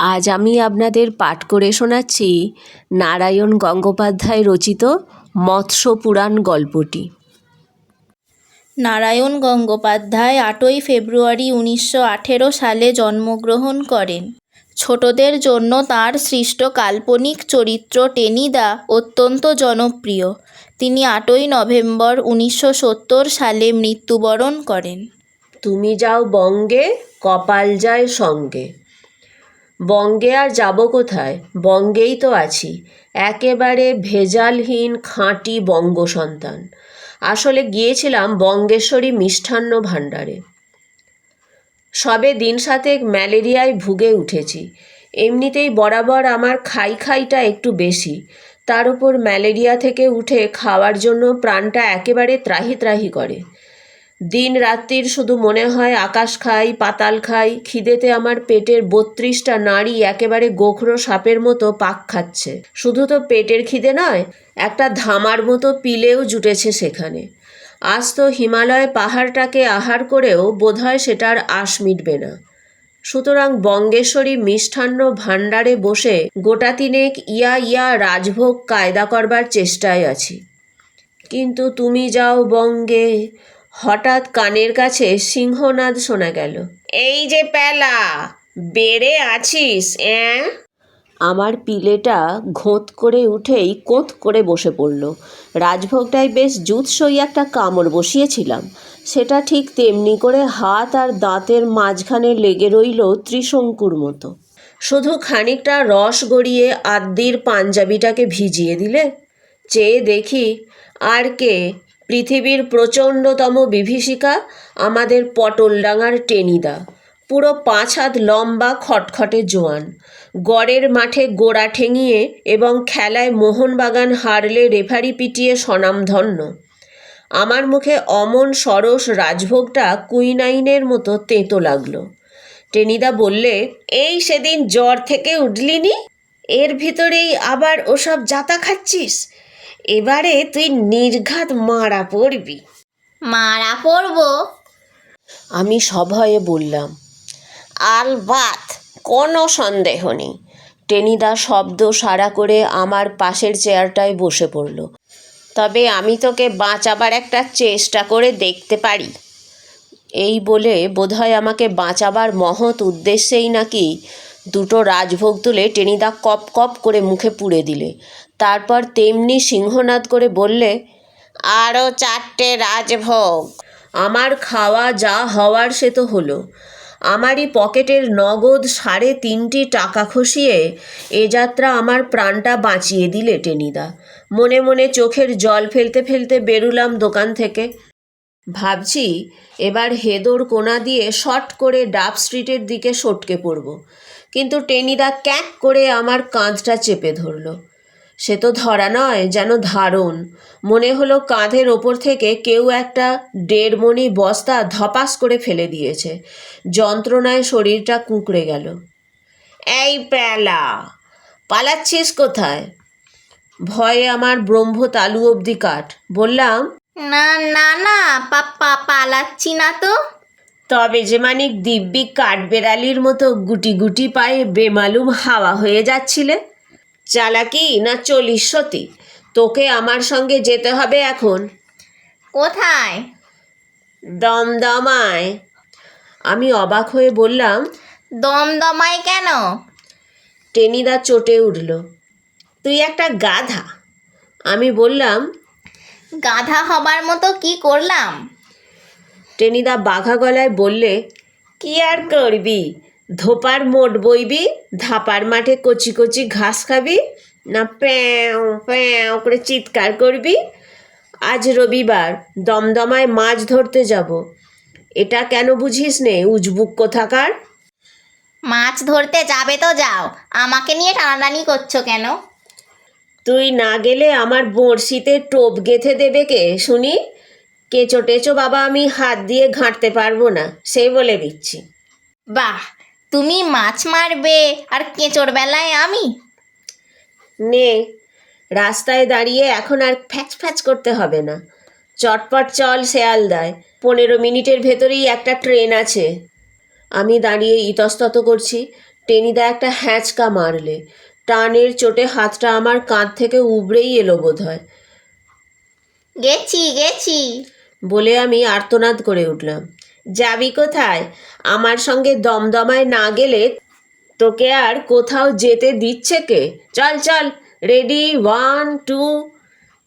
আজ আমি আপনাদের পাঠ করে শোনাচ্ছি নারায়ণ গঙ্গোপাধ্যায় রচিত মৎস্য পুরাণ গল্পটি। নারায়ণ গঙ্গোপাধ্যায় আটই ফেব্রুয়ারি উনিশশো আঠেরো সালে জন্মগ্রহণ করেন। ছোটদের জন্য তার সৃষ্ট কাল্পনিক চরিত্র টেনিদা অত্যন্ত জনপ্রিয়। তিনি আটই নভেম্বর উনিশশো সত্তর সালে মৃত্যুবরণ করেন। তুমি যাও বঙ্গে কপাল যায় সঙ্গে। বঙ্গে আর যাব কোথায়? বঙ্গেই তো আছি। একেবারে ভেজালহীন, খাঁটি বঙ্গ সন্তান। আসলে গিয়েছিলাম বঙ্গেশ্বরী মিষ্টান্ন ভাণ্ডারে। সবে দিন সাতেক ম্যালেরিয়ায় ভুগে উঠেছি। এমনিতেই বরাবর আমার খাই খাইটা একটু বেশি। তার উপর ম্যালেরিয়া থেকে উঠে খাওয়ার জন্য প্রাণটা একেবারে ত্রাহি ত্রাহি করে। দিন রাত্রির শুধু মনে হয় আকাশ খাই, পাতাল খাই, খিদেতে আমার পেটের বত্রিশটা নাড়ি একেবারে গোখরো সাপের মতো পাক খাচ্ছে। শুধু তো পেটের খিদে নয়, একটা ধামার মতো পিলেও জুটেছে সেখানে। আজ তো হিমালয় পাহাড়টাকে আহার করেও বোধহয় সেটার আশ মিটবে না। সুতরাং বঙ্গেশ্বরী মিষ্টান্ন ভাণ্ডারে বসে গোটা তিনেক ইয়া ইয়া রাজভোগ কায়দা করবার চেষ্টায় আছি। কিন্তু তুমি যাও বঙ্গে হঠাৎ কানের কাছে সিংহনাদ শোনা গেল। এই যে প্যালা বেড়ে আছিস, অ্যাঁ? আমার পিলেটা ঘোঁত করে উঠেই কোঁত করে বসে পড়ল। রাজভোগটায় বেশ জুৎসই একটা কামড় বসিয়েছিলাম। সেটা ঠিক তেমনি করে হাত আর দাঁতের মাঝখানে লেগে রইল ত্রিশঙ্কুর মতো। শুধু খানিকটা রস গড়িয়ে আদ্যির পাঞ্জাবিটাকে ভিজিয়ে দিলে? চেয়ে দেখি আর কে পৃথিবীর প্রচণ্ডতম বিভীষিকা, আমাদের পটলডাঙার টেনিদা। পুরো পাঁচ হাত লম্বা, খটখটে জোয়ান। গড়ের মাঠে গোড়া ঠেঙিয়ে এবং খেলায় মোহনবাগান হারলে রেফারি পিটিয়ে স্বনামধন্য। আমার মুখে অমন সরস রাজভোগটা কুইনাইনের মতো তেঁতো লাগল। টেনিদা বললে, এই সেদিন জ্বর থেকে উঠলিনি এর ভিতরেই আবার ওসব জাতা খাচ্ছিস? এবারে তুই নির্ঘাত মারা পড়বি। মারা পড়ব? আমি সভয়ে বললাম আলবাত কোনো সন্দেহ নেই। টেনিদা শব্দ সারা করে আমার পাশের চেয়ারটায় বসে পড়ল। তবে আমি তোকে বাঁচাবার একটা চেষ্টা করে দেখতে পারি। এই বলে বোধহয় আমাকে বাঁচাবার মহৎ উদ্দেশ্যেই নাকি দুটো রাজভোগ তুলে টেনিদা কপ কপ করে মুখে পুড়ে দিলে। তারপর তেমনি সিংহনাদ করে বললে আরও চারটে রাজভোগ। আমার খাওয়া যা হওয়ার সে তো হলো। আমারই পকেটের নগদ সাড়ে তিনটি টাকা খসিয়ে এ যাত্রা আমার প্রাণটা বাঁচিয়ে দিলে টেনিদা। মনে মনে চোখের জল ফেলতে ফেলতে বেরুলাম দোকান থেকে। ভাবছি এবার হেদোর কোনা দিয়ে শর্ট করে ডাব স্ট্রিটের দিকে সটকে পড়ব। কিন্তু টেনিদা ক্যাক করে আমার কাঁধটা চেপে ধরলো। সে তো ধরা নয়, যেন ধারণ। মনে হলো কাঁধের ওপর থেকে কেউ একটা দেড়মণি বস্তা ধপাস করে ফেলে দিয়েছে। যন্ত্রণায় শরীরটা কুঁকড়ে গেল। এই প্যালা পালাচ্ছিস কোথায়? ভয়ে আমার ব্রহ্ম তালু অবধি কাঠ। বললাম না না না পাপ্পা পালাচ্ছি না তো। তবে যে মানিক দিব্যি কাঠবেড়ালির মতো গুটি গুটি পায়ে বেমালুম হাওয়া হয়ে যাচ্ছিলে। চালাকি না চলিস সতী? তোকে আমার সঙ্গে যেতে হবে এখন। কোথায়? দমদমায়। আমি অবাক হয়ে বললাম দমদমায় কেন? টেনিদা চটে উঠল তুই একটা গাধা। আমি বললাম গাধা হবার মতো কি করলাম? টেনিদা বাঘা গলায় বললে কি আর করবি? ধোপার মোট বইবি? ধাপার মাঠে কচি কচি ঘাস খাবি? না প্যাও প্যাও করে চিৎকার করবি? আজ রবিবার দমদমায় মাছ ধরতে যাব। এটা কেন বুঝিস নে উজবুক কোথাকার? মাছ ধরতে যাবে তো যাও। আমাকে নিয়ে টানাটানি করছ কেন? তুই না গেলে আমার বড়শিতে টোপ গেথে দেবে কে শুনি? কেঁচো টেচো বাবা আমি হাত দিয়ে ঘাঁটতে পারব না সে বলে দিচ্ছি। বাহ তুমি মাছ মারবে আর কেঁচোর বেলায় আমি? নে রাস্তায় দাঁড়িয়ে এখন আর ফ্যাচ ফ্যাচ করতে হবে না। চটপট চল শেয়ালদায় পনেরো মিনিটের ভেতরেই একটা ট্রেন আছে। আমি দাঁড়িয়ে ইতস্তত করছি টেনিদা একটা হ্যাঁচকা মারলে। টানের চোটে হাতটা আমার কাঁধ থেকে উবড়েই এলো বোধ হয় গেছি গেছি। বলে আমি আর্তনাদ করে উঠলাম। যাবি কোথায়? আমার সঙ্গে দমদমায় না গেলে তোকে আর কোথাও যেতে দিচ্ছে কে? চল চল রেডি ওয়ান টু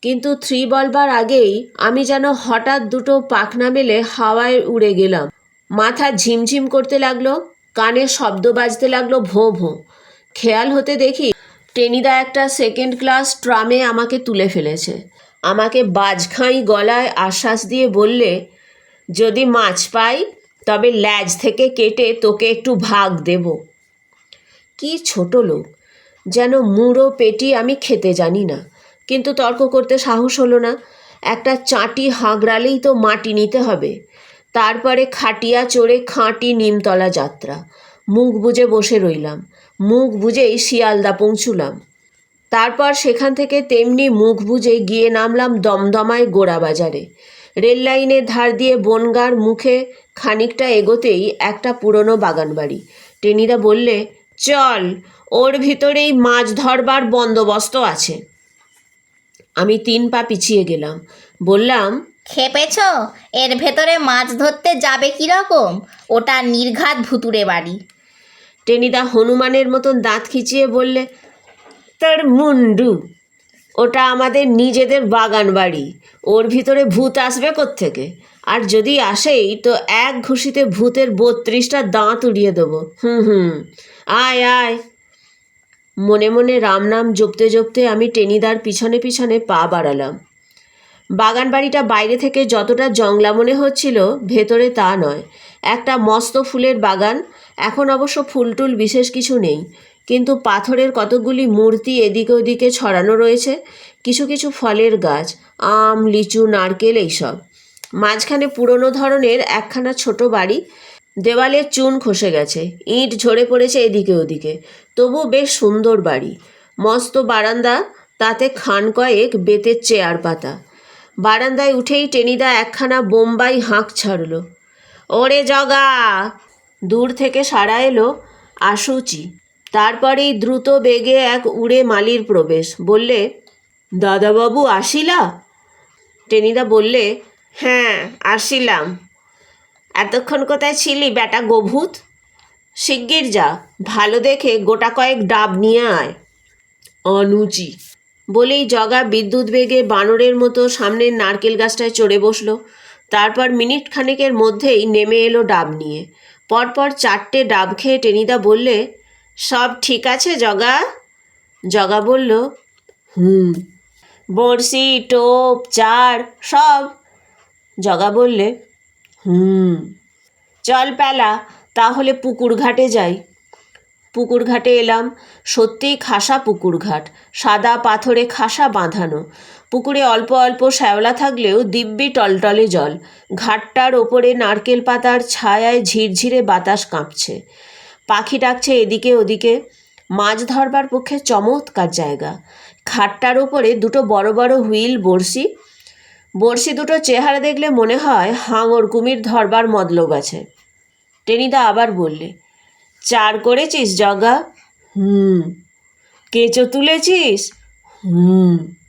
কিন্তু থ্রি বলবার আগেই আমি যেন হঠাৎ দুটো পাখনা মেলে হাওয়ায় উড়ে গেলাম। মাথা ঝিমঝিম করতে লাগল কানে শব্দ বাজতে লাগল ভোঁ ভোঁ। খেয়াল হতে দেখি টেনিদা একটা সেকেন্ড ক্লাস ট্রামে আমাকে তুলে ফেলেছে। আমাকে বাজখাঁই গলায় আশ্বাস দিয়ে বললে, যদি মাছ পাই, তবে ল্যাজ থেকে কেটে তোকে একটু ভাগ দেব। কি ছোট লোক, যেন মুড়ো পেটি আমি খেতে জানি না, কিন্তু তর্ক করতে সাহস হলো না। একটা চাটি হাঁকড়ালেই তো মাটি নিতে হবে। তারপরে খাটিয়া চড়ে খাঁটি নিমতলা যাত্রা। মুখ বুজে বসে রইলাম। মুখ বুজেই শিয়ালদা পৌঁছুলাম। তারপর সেখান থেকে তেমনি মুখ বুজে গিয়ে নামলাম দমদমায় গোড়া বাজারে। রেল লাইনের ধার দিয়ে বনগার মুখে খানিকটা এগোতেই একটা পুরনো বাগান বাড়ি টেনিদা বললে, চল, ওর ভিতরেই মাছ ধরবার বন্দোবস্ত আছে। আমি তিন পা পিছিয়ে গেলাম। বললাম, খেপেছ? এর ভেতরে মাছ ধরতে যাবে কীরকম? ওটা নির্ঘাত ভুতুরে বাড়ি। টেনিদা হনুমানের মতন দাঁত খিচিয়ে বললে, তার মুন্ডু, ওটা আমাদের নিজেদের বাগান বাড়ি। ওর ভিতরে ভূত আসবে থেকে আর যদি আসেই, তো এক ঘুষিতে ভূতের বত্রিশটা দাঁত উড়িয়ে দেবো। হুম হুম, আয় আয়। মনে মনে রাম নাম জপতে জপতে আমি টেনিদার পিছনে পিছনে পা বাড়ালাম। বাগান বাড়িটা বাইরে থেকে যতটা জংলা মনে হচ্ছিল, ভেতরে তা নয়। একটা মস্ত ফুলের বাগান এখন অবশ্য ফুলটুল বিশেষ কিছু নেই। কিন্তু পাথরের কতগুলি মূর্তি এদিকে ওদিকে ছড়ানো রয়েছে। কিছু কিছু ফলের গাছ, আম, লিচু, নারকেল এইসব। মাঝখানে পুরনো ধরনের একখানা ছোট বাড়ি। দেওয়ালে চুন খসে গেছে। ইট ঝরে পড়েছে এদিকে ওদিকে। তবু বেশ সুন্দর বাড়ি। মস্ত বারান্দা, তাতে খান কয়েক বেতের চেয়ার পাতা। বারান্দায় উঠেই টেনিদা একখানা বোম্বাই হাঁক ছাড়ল। ওরে জগা! দূর থেকে সারা এলো আসুচি তারপরেই দ্রুত বেগে এক উড়ে মালির প্রবেশ। বললে, দাদাবাবু, আসিলা? টেনিদা বললে হ্যাঁ আসিলাম। এতক্ষণ কোথায় ছিলি বেটা গভূত? শিগগির যা, ভালো দেখে গোটা কয়েক ডাব নিয়ে আয়। অনুচি বলেই জগা বিদ্যুৎ বেগে বানরের মতো সামনের নারকেল গাছটায় চড়ে বসল। তারপর মিনিট খানেকের মধ্যেই নেমে এলো ডাব নিয়ে। পরপর চারটে ডাব খেয়ে টেনিদা বললে, সব ঠিক আছে, জগা? জগা বলল, হুম, বড়শি, টোপ, চার, সব। জগা বললে, হুম, চল পেলা, তাহলে পুকুর ঘাটে যাই। পুকুর ঘাটে এলাম, সত্যিই খাসা পুকুর ঘাট, সাদা পাথরে খাসা বাঁধানো। পুকুরে অল্প অল্প শ্যাওলা থাকলেও দিব্যি টলটলে জল। ঘাটটার ওপরে নারকেল পাতার ছায়ায় ঝিরঝিরে বাতাস কাঁপছে। পাখি ডাকছে এদিকে ওদিকে। মাছ ধরবার পক্ষে চমৎকার জায়গা। খাটটার ওপরে দুটো বড় বড় হুইল, বড়শি। বড়শি দুটো চেহারা দেখলে মনে হয় হাঙর কুমির ধরবার মতলব আছে। টেনিদা আবার বললে, চার করেছিস, জগা? হুম। কেঁচো তুলেছিস? হুম।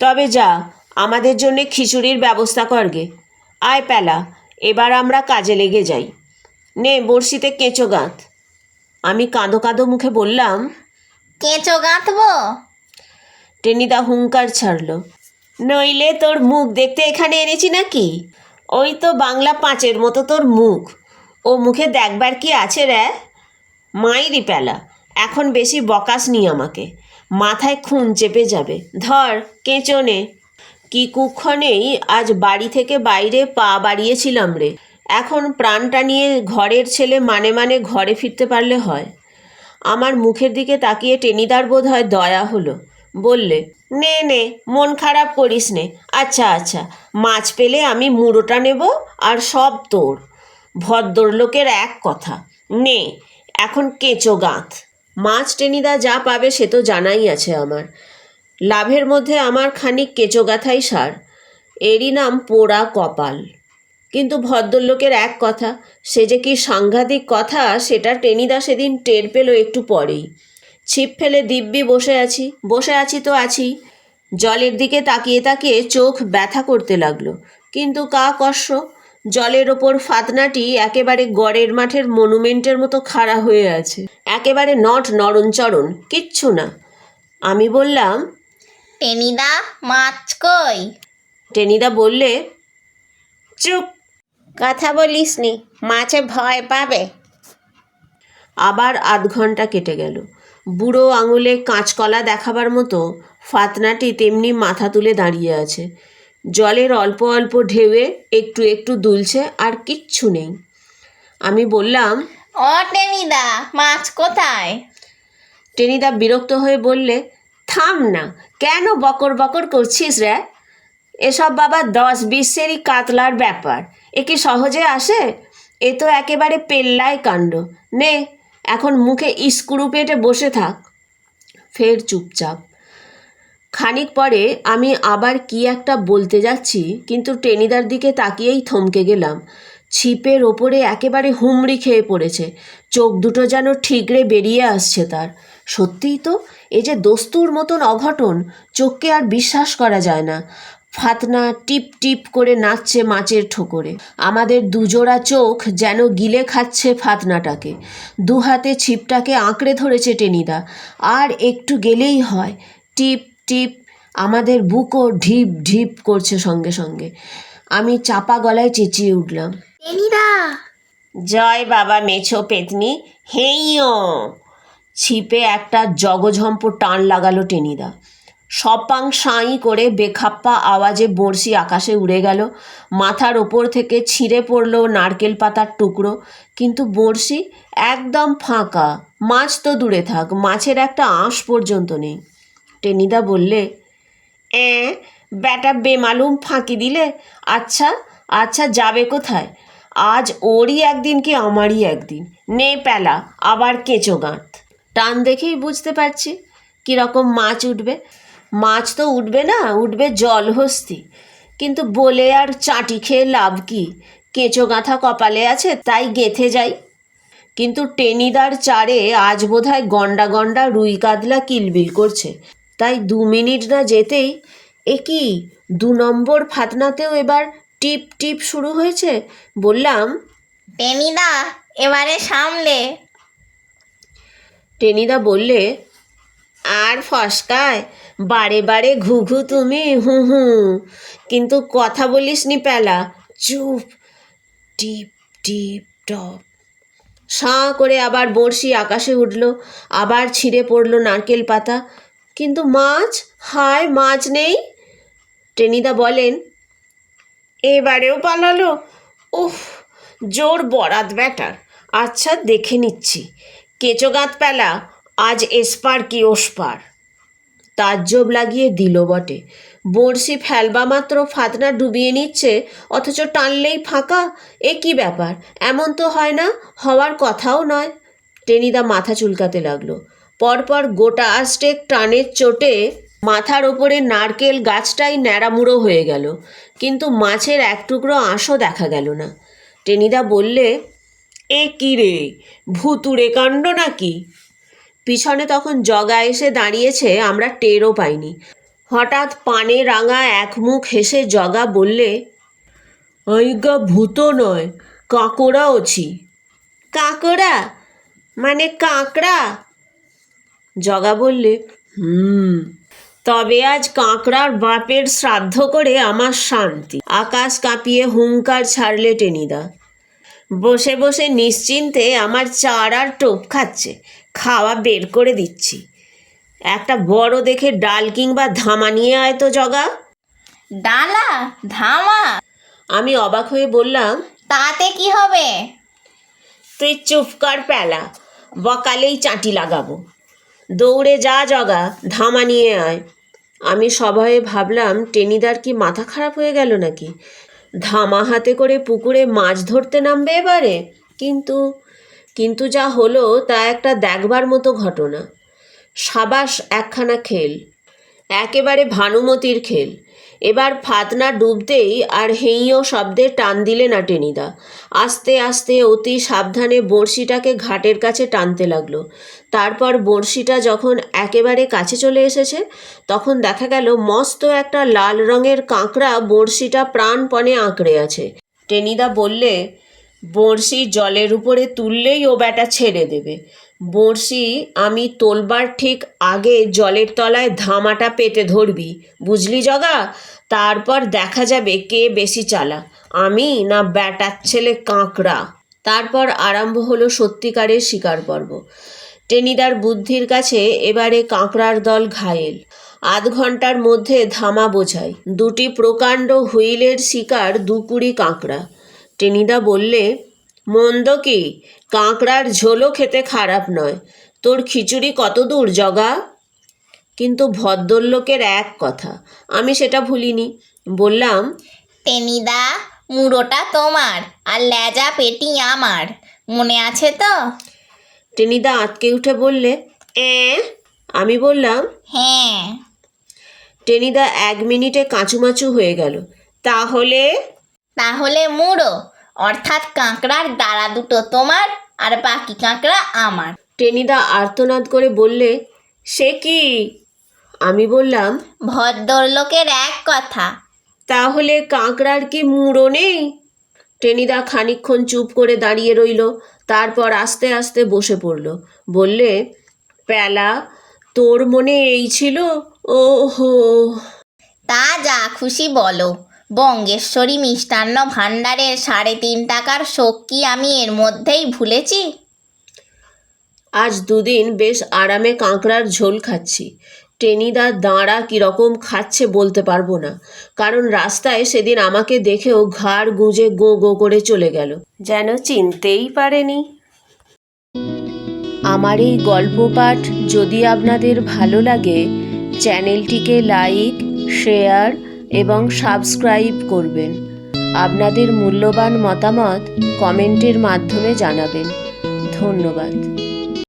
তবে যা আমাদের জন্যে খিচুড়ির ব্যবস্থা করগে আয় পেলা এবার আমরা কাজে লেগে যাই। নে বড়শিতে কেঁচো গাঁত। আমি কাঁদো কাঁদো মুখে বললাম কেঁচো গাঁথবো টেনিদা হুঙ্কার ছাড়লো। নইলে তোর মুখ দেখতে এখানে এনেছি নাকি? ওই তো বাংলা পাঁচের মতো তোর মুখ। ও মুখে দেখবার কি আছে রে? মাইরি পেলা এখন বেশি বকাস নি আমাকে। মাথায় খুন চেপে যাবে। ধর কেঁচো নে কি কুক্ষণেই আজ বাড়ি থেকে বাইরে পা বাড়িয়েছিলাম রে। এখন প্রাণটা নিয়ে ঘরের ছেলে মানে মানে ঘরে ফিরতে পারলে হয়। আমার মুখের দিকে তাকিয়ে টেনিদার বোধ হয় দয়া হলো। বললে, নে নে, মন খারাপ করিস নে। আচ্ছা আচ্ছা মাছ পেলে আমি মুড়োটা নেব আর সব তোর। ভদ্রলোকের এক কথা। নে, এখন কেঁচো গাঁথ। মাছ টেনিদা যা পাবে সে তো জানাই আছে আমার। লাভের মধ্যে আমার খানিক কেঁচো গাঁথাই সার। এরই নাম পোড়া কপাল। কিন্তু ভদ্রলোকের এক কথা, সে যে কি সাংঘাতিক কথা, সেটা টেনিদা সেদিন টের পেল একটু পরেই। ছিপ ফেলে দিব্যি বসে আছি বসে আছি তো আছি। জলের দিকে তাকিয়ে তাকিয়ে চোখ ব্যথা করতে লাগল। কিন্তু কা কষ্ট? জলের ওপর ফাতনাটি একেবারে গড়ের মাঠের মনুমেন্টের মতো খাড়া হয়ে আছে। একেবারে নট নরণচরণ কিচ্ছু না। আমি বললাম টেনিদা মাছ কই? টেনিদা বললে চুপ। কথা বলিস নি মাছে ভয় পাবে। আবার আধ ঘণ্টা কেটে গেল। বুড়ো আঙুলে কাঁচকলা দেখাবার মতো ফাতনাটি তেমনি মাথা তুলে দাঁড়িয়ে আছে। জলের অল্প অল্প ঢেউয়ে একটু একটু দুলছে আর কিচ্ছু নেই। আমি বললাম অ টেনিদা মাছ কোথায়? টেনিদা বিরক্ত হয়ে বললে থাম না কেন বকর বকর করছিস রে? এসব বাবা দশ বিশেরই কাতলার ব্যাপার। এ কি সহজে আসে? এ তো একেবারে পেল্লায় কাণ্ড। নে এখন মুখে ইস্কুরু পেটে বসে থাক। ফের চুপচাপ। খানিক পরে আমি আবার কি একটা বলতে যাচ্ছি, কিন্তু টেনিদার দিকে তাকিয়েই থমকে গেলাম। ছিপের ওপরে একেবারে হুমড়ি খেয়ে পড়েছে, চোখ দুটো যেন ঠিকরে বেরিয়ে আসছে তার। সত্যিই তো এই যে দস্তুর মতন অঘটন, চোখকে আর বিশ্বাস করা যায় না। ফাতনা টিপ টিপ করে নাচছে মাছের ঠোকরে। আমাদের দুজোড়া চোখ যেন গিলে খাচ্ছে ফাতনাটাকে। দু হাতে ছিপটাকে আঁকড়ে ধরেছে টেনিদা। আর একটু গেলেই হয়। টিপ টিপ আমাদের বুকও ঢিপ ঢিপ করছে সঙ্গে সঙ্গে। আমি চাপা গলায় চেঁচিয়ে উঠলাম। টেনিদা জয় বাবা মেছো পেতনি হেইও ছিপে একটা জগঝম্প টান লাগালো টেনিদা। সপাং সাঁই করে বেখাপ্পা আওয়াজে বড়শি আকাশে উড়ে গেল। মাথার ওপর থেকে ছিঁড়ে পড়ল নারকেল পাতার টুকরো। কিন্তু বড়শি একদম ফাঁকা। মাছ তো দূরে থাক মাছের একটা আঁশ পর্যন্ত নেই। টেনিদা বললে, এ, ব্যাটা বেমালুম ফাঁকি দিলে? আচ্ছা আচ্ছা যাবে কোথায়? আজ ওরই একদিন কি আমারই একদিন? নে পেলা আবার কেঁচো গাঁত। টান দেখেই বুঝতে পারছি কীরকম মাছ উঠবে। মাছ তো উঠবে না, উঠবে জলহস্তি। কিন্তু বলে আর চাটি খেয়ে লাভ কি? কেঁচো গাঁথা কপালে আছে, তাই গেথে যাই। কিন্তু টেনিদার চারে আজ বোধহয় গন্ডা গন্ডা রুই কাতলা কিলবিল করছে। তাই দু মিনিট না যেতেই এ কি দু নম্বর ফাতনাতেও এবার টিপ টিপ শুরু হয়েছে? বললাম টেনিদা এবারে সামলে। টেনিদা বললে আর ফসকায় বারে বারে ঘু ঘু তুমি হু হু। কিন্তু কথা বলিস নি পেলা চুপ টিপ টিপ টপ। সাঁ করে আবার বড়শি আকাশে উঠল আবার ছিঁড়ে পড়ল নারকেল পাতা। কিন্তু মাছ, হায়, মাছ নেই? টেনিদা বলেন, এবারেও পালালো? উফ, জোর বরাত ব্যাটার। আচ্ছা দেখে নিচ্ছি। কেঁচো গাঁত পেলা, আজ এসপার কি ওসপার? তাজ্জব লাগিয়ে দিল বটে। বড়শি ফেলবা মাত্র ফাতনা ডুবিয়ে নিচ্ছে, অথচ টানলেই ফাঁকা? এ কি ব্যাপার? এমন তো হয় না, হওয়ার কথাও নয়। টেনিদা মাথা চুলকাতে লাগল। পরপর গোটা আষ্টেক টানের চোটে মাথার ওপরে নারকেল গাছটাই ন্যাড়ামুড়ো হয়ে গেল। কিন্তু মাছের এক টুকরো আঁশও দেখা গেল না। টেনিদা বললে, এ কী রে, ভুতুড়ে কাণ্ড নাকি? পিছনে তখন জগা এসে দাঁড়িয়েছে, আমরা টেরও পাইনি। হঠাৎ পানে রাঙা এক মুখ হেসে জগা বললে আইগা ভূত নয় কাঁকড়া ওছি কাঁকড়া? মানে কাঁকড়া? জগা বললে হুম। তবে আজ কাঁকড়ার বাপের শ্রাদ্ধ করে আমার শান্তি। আকাশ কাঁপিয়ে হুঙ্কার ছাড়লে টেনিদা। বসে বসে নিশ্চিন্তে আমার চার আর টোপ খাচ্ছে খাওয়া বের করে দিচ্ছি। একটা বড় দেখে ডাল কিংবা ধামা নিয়ে আয় তো জগা। ডালা ধামা। আমি অবাক হয়ে বললাম তাতে কি হবে? তুই চুপ কর প্যালা বকালেই চাটি লাগাবো। দৌড়ে যা জগা, ধামা নিয়ে আয়। আমি সবাই ভাবলাম, টেনিদার কি মাথা খারাপ হয়ে গেল নাকি? ধামা হাতে করে পুকুরে মাছ ধরতে নামবে এবারে? কিন্তু কিন্তু যা হলো, তা একটা দেখবার মতো ঘটনা। সাবাস একখানা খেল। একেবারে ভানুমতির খেল। এবার ফাতনা ডুবতেই আর হেইও শব্দে টান দিলে না টেনিদা। আস্তে আস্তে অতি সাবধানে বড়শিটাকে ঘাটের কাছে টানতে লাগল। তারপর বড়শিটা যখন একেবারে কাছে চলে এসেছে, তখন দেখা গেল মস্ত একটা লাল রঙের কাঁকড়া বড়শিটা প্রাণপণে আঁকড়ে আছে। টেনিদা বললে বড়শি জলের উপরে তুললেই ও ব্যাটা ছেড়ে দেবে। বড়শি, আমি তোলবার ঠিক আগে জলের তলায় ধামাটা পেতে ধরবি, বুঝলি জগা? তারপর দেখা যাবে কে বেশি চালা, আমি না ব্যাটার ছেলে কাঁকড়া। তারপর আরম্ভ হলো সত্যিকারের শিকার পর্ব। টেনিদার বুদ্ধির কাছে এবারে কাঁকড়ার দল ঘায়েল। আধ ঘণ্টার মধ্যে ধামা বোঝায়, দুটি প্রকাণ্ড হুইলের শিকার দুকুড়ি কাঁকড়া। টেনিদা বললে মন্দ কি? কাঁকড়ার ঝোলও খেতে খারাপ নয়। তোর খিচুড়ি কত দূর জগা? কিন্তু ভদ্রলোকের এক কথা আমি সেটা ভুলিনি। বললাম টেনিদা মুড়োটা তোমার আর লেজা পেটি আমার। মনে আছে তো? টেনিদা আটকে উঠে বললে এ? আমি বললাম হ্যাঁ। টেনিদা এক মিনিটে কাঁচুমাচু হয়ে গেল। তাহলে? তাহলে মুড়ো। অর্থাৎ কাঁকড়ার দাঁড়া দুটো তোমার আর বাকি কাঁকড়া আমার। টেনিদা আর্তনাদ করে বললে সে কি? আমি বললাম ভদ্রলোকের এক কথা। তাহলে কাঁকড়ার কি মুড়ো নেই? টেনিদা খানিকক্ষণ চুপ করে দাঁড়িয়ে রইল তারপর আস্তে আস্তে বসে পড়ল। বললে প্যালা তোর মনে এই ছিল? ও হো তা যা খুশি বলো। বঙ্গেশ্বরী মিষ্টান্ন ভাণ্ডারের সাড়ে তিন টাকার শোক কি আমি এর মধ্যেই ভুলেছি? আজ দুদিন বেশ আরামে কাঁকড়ার ঝোল খাচ্ছি। টেনিদা দাঁড়া কীরকম খাচ্ছে বলতে পারব না। কারণ রাস্তায় সেদিন আমাকে দেখেও ঘাড় গুঁজে গো গো করে চলে গেল। যেন চিনতেই পারেনি। আমার এই গল্প পাঠ যদি আপনাদের ভালো লাগে, চ্যানেলটিকে লাইক, শেয়ার এবং সাবস্ক্রাইব করবেন। আপনাদের মূল্যবান মতামত কমেন্টের মাধ্যমে জানাবেন। ধন্যবাদ।